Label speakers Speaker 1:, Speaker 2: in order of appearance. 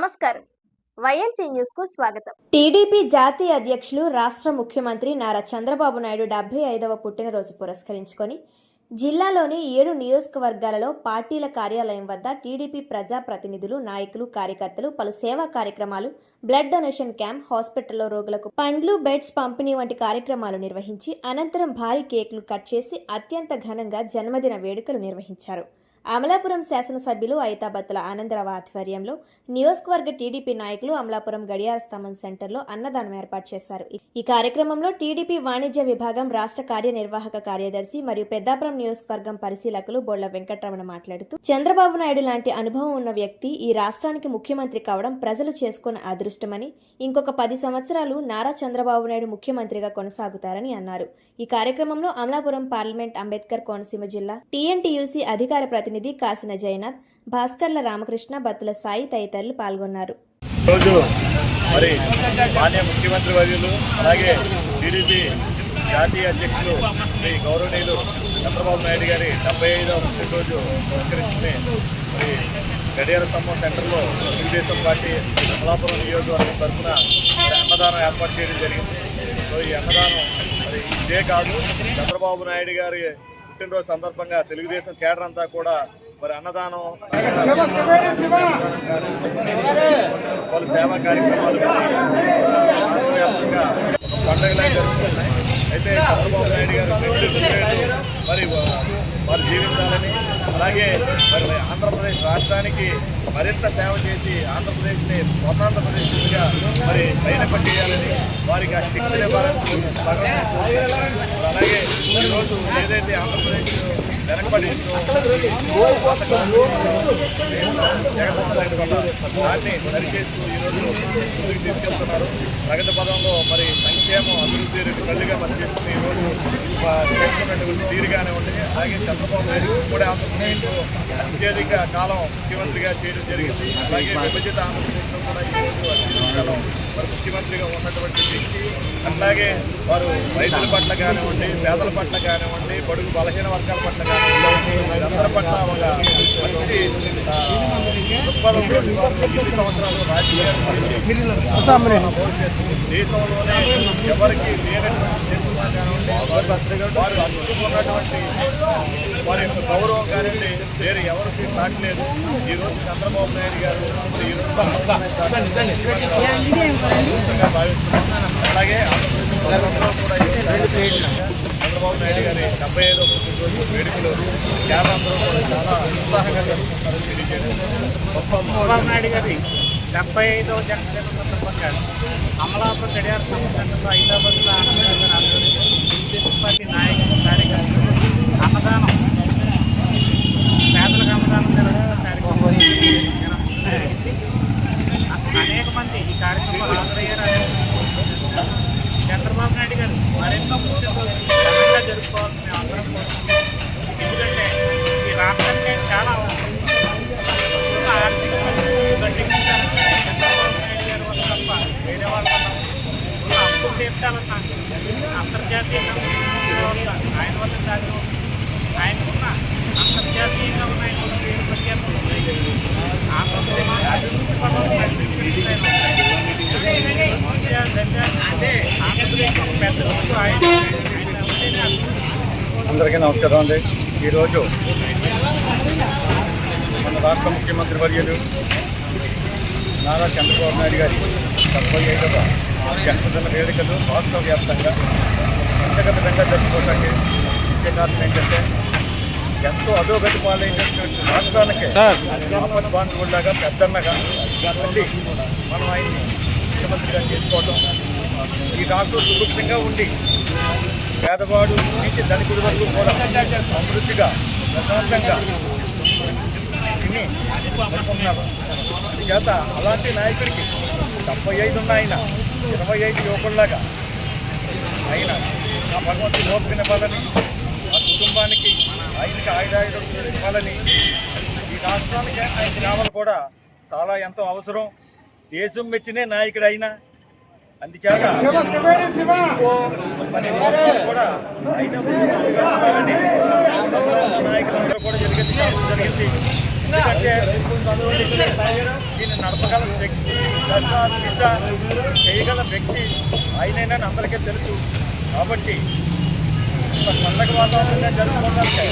Speaker 1: నమస్కారం. వైఎన్సీ న్యూస్కు స్వాగతం.
Speaker 2: టీడీపీ జాతీయ అధ్యక్షులు రాష్ట్ర ముఖ్యమంత్రి నారా చంద్రబాబు నాయుడు డెబ్బై ఐదవ పుట్టినరోజు పురస్కరించుకొని జిల్లాలోని ఏడు నియోజకవర్గాలలో పార్టీల కార్యాలయం వద్ద టీడీపీ ప్రజాప్రతినిధులు నాయకులు కార్యకర్తలు పలు సేవా కార్యక్రమాలు బ్లడ్ డొనేషన్ క్యాంప్ హాస్పిటల్లో రోగులకు పండ్లు బెడ్స్ పంపిణీ వంటి కార్యక్రమాలు నిర్వహించి అనంతరం భారీ కేకులు కట్ చేసి అత్యంత ఘనంగా జన్మదిన వేడుకలు నిర్వహించారు. అమలాపురం శాసనసభ్యులు ఐతాబత్తుల ఆనందరావు ఆధ్వర్యంలో నియోజకవర్గ టీడీపీ నాయకులు అమలాపురం గడియార స్తంభం సెంటర్లో అన్నదానం ఏర్పాటు చేశారు. ఈ కార్యక్రమంలో టీడీపీ వాణిజ్య విభాగం రాష్ట్ర కార్యనిర్వాహక కార్యదర్శి మరియు పెద్దాపురం నియోజకవర్గం పరిశీలకులు బొళ్ళ వెంకటరమణ మాట్లాడుతూ చంద్రబాబు నాయుడు లాంటి అనుభవం ఉన్న వ్యక్తి ఈ రాష్ట్రానికి ముఖ్యమంత్రి కావడం ప్రజలు చేసుకున్న అదృష్టమని ఇంకొక పది సంవత్సరాలు నారా చంద్రబాబు నాయుడు ముఖ్యమంత్రిగా కొనసాగుతారని అన్నారు. ఈ కార్యక్రమంలో అమలాపురం పార్లమెంట్ అంబేద్కర్ కోనసీమ జిల్లా టీఎన్టీయూసీ అధికార ప్రతి ప్రతినిధి కాసిన జయనాథ్ భాస్కర్ల రామకృష్ణ బత్తుల సాయి తదితరులు పాల్గొన్నారు.
Speaker 3: రోజు మరి మాన్య ముఖ్యమంత్రి వర్యులు అలాగే టీడీపీ జాతీయ అధ్యక్షులు శ్రీ గౌరవనీయులు చంద్రబాబు నాయుడు గారి డెబ్బై ఐదవ పుట్టినరోజు పురస్కరించుకుని మరి గడియార స్తంభం సెంటర్లో తెలుగుదేశం పార్టీ అమలాపురం నియోజకవర్గం తరఫున అన్నదానం ఏర్పాటు చేయడం జరిగింది. సో ఈ అన్నదానం మరి ఇదే కాదు చంద్రబాబు నాయుడు గారి పుట్టినరోజు సందర్భంగా తెలుగుదేశం కేడర్ అంతా కూడా మరి అన్నదానం పలు సేవా కార్యక్రమాలు రాష్ట్ర వ్యాప్తంగా ఒక పండుగలా జరుగుతున్నాయి అయితే చంద్రబాబు నాయుడు గారు మరి వా- వారు జీవించాలని అలాగే మరి ఆంధ్రప్రదేశ్ రాష్ట్రానికి మరింత సేవ చేసి ఆంధ్రప్రదేశ్ని స్వతంత్రప్రదేశ్ దిశగా మరి పైన పట్టేయాలని వారికి ఆ శిక్షణ ఇవ్వాలని అలాగే ఈరోజు ఏదైతే ఆంధ్రప్రదేశ్ వెనకబడిందో జగన్మోహన్ రెడ్డి వల్ల దాన్ని సరిచేస్తూ ఈరోజు ముందుకు తీసుకెళ్తున్నారు ప్రగతి పదంలో మరి సంక్షేమం అభివృద్ధి రెండు కళ్ళుగా మరి చేస్తుంది ఈరోజు ఆ, చేస్తున్నటువంటి తీరు కానివ్వండి అలాగే చంద్రబాబు నాయుడు కూడా ఆంధ్రప్రదేశ్లో అత్యధిక కాలం ముఖ్యమంత్రిగా చేయడం జరిగింది అలాగే విభజిత ఆంధ్రప్రదేశ్లో కూడా ఈరోజు అత్యధిక కాలం మరి ముఖ్యమంత్రిగా ఉన్నటువంటి వ్యక్తి అట్లాగే వారు రైతుల పట్ల కానివ్వండి పేదల పట్ల కానివ్వండి బడుగు బలహీన వర్గాల పట్ల కానివ్వండి వీరందరి పట్ల ఒక మంచి దృక్పథంతో ఇన్ని సంవత్సరాలు రాజకీయాలు దేశంలోనే ఎవరికి లేనటువంటి చరిత్ర కానివ్వండి వారు వారు అందుకున్నటువంటి వారి యొక్క గౌరవం కానివ్వండి వేరే ఎవరికి సాటి లేదు. ఈరోజు చంద్రబాబు నాయుడు గారు భావిస్తున్నాం అలాగే కూడా చంద్రబాబు నాయుడు గారి డెబ్బై ఐదో పుట్టినరోజు వేడుకలు కేరళందరూ కూడా చాలా ఉత్సాహంగా జరుపుకుంటారని తెలియజేయడం
Speaker 4: చంద్రబాబు నాయుడు గారి. డెబ్బై ఐదవ జన్మదిన సందర్భంగా అమలాపురం గడియార సెంటర్లో హైదరాబాద్లో ఆనందం ఆధ్వర్యంలో తెలుగుదేశం పార్టీ నాయకులు కార్యకర్తలు అన్నదానం. పేదలకు అన్నదానం జరగడం కార్యక్రమం అనేక మంది ఈ కార్యక్రమంలో హాజరయ్యారు. చంద్రబాబు నాయుడు గారు మరెన్నో పుట్టినరోజులు జరుపుకోవాలని మేము అందరం కోరుకుంటున్నాం ఎందుకంటే ఈ రాష్ట్రానికి చాలా ఆర్థిక పరిస్థితులు చంద్రబాబు నాయుడు గారి వల్ల తప్ప వేరే వాళ్ళ వల్ల అప్పులు తీర్చాలన్నా ఆయన వల్ల సాధ్యం ఆయనకున్న అంతర్జాతీయంగా ఉన్న ఆయన ఉన్న పేరు ప్రఖ్యాతులు ఆంధ్రప్రదేశ్ అభివృద్ధి పదంలో నడిపించడానికి ఆయన ఉంటాయి. దశ దశ ఆంధ్రప్రదేశ్ ఒక పెద్ద రోజు ఆయన ఆయన ఉంటేనే అభివృద్ధి
Speaker 3: అందరికీ నమస్కారం అండి. ఈరోజు మన రాష్ట్ర ముఖ్యమంత్రి వర్యులు నారా చంద్రబాబు నాయుడు గారి డెబ్బై ఐదవ జన్మదిన వేడుకలు రాష్ట్ర వ్యాప్తంగా పండగ విధంగా జరుపుకోవడానికి ముఖ్య కారణం ఏంటంటే ఎంతో అధోగతి పాలైనటువంటి రాష్ట్రాలకే ఆపద్ బాంధవులాగా పెద్దన్నగా మళ్ళీ మనం ఆయన్ని ముఖ్యమంత్రిగా చేసుకోవడం ఈ రాష్ట్రం సుభిక్షంగా ఉండి పేదవాడు నుంచి ధనికుడి వరకు కూడా సమృద్ధిగా ప్రశాంతంగా తిని అనుకుంటున్నారు చేత అలాంటి నాయకుడికి డెబ్బై ఐదు ఉన్న ఆయన ఇరవై ఐదు యువకుల్లాగా ఆయన ఆ భగవంతుడు లోపనివ్వాలని ఆ కుటుంబానికి ఆయనకి ఆయుధాయుధం ఇవ్వాలని ఈ రాష్ట్రానికి ఆయన సేవలు కూడా చాలా ఎంతో అవసరం. దేశం మెచ్చినే నాయకుడు అయినా అందుచేత పది సంవత్సరాలు కూడా అయిన ముఖ్యమంత్రిగా ఉండాలని కుటుంబంలో ఉన్న నాయకులందరూ కూడా జరిగింది జరిగింది.
Speaker 5: ఎందుకంటే దీన్ని నడపగల శక్తి దశ దిశ చేయగల వ్యక్తి ఆయనైనా అందరికీ తెలుసు. కాబట్టి పండగ వాతావరణంగా జరుపుకోవడానికి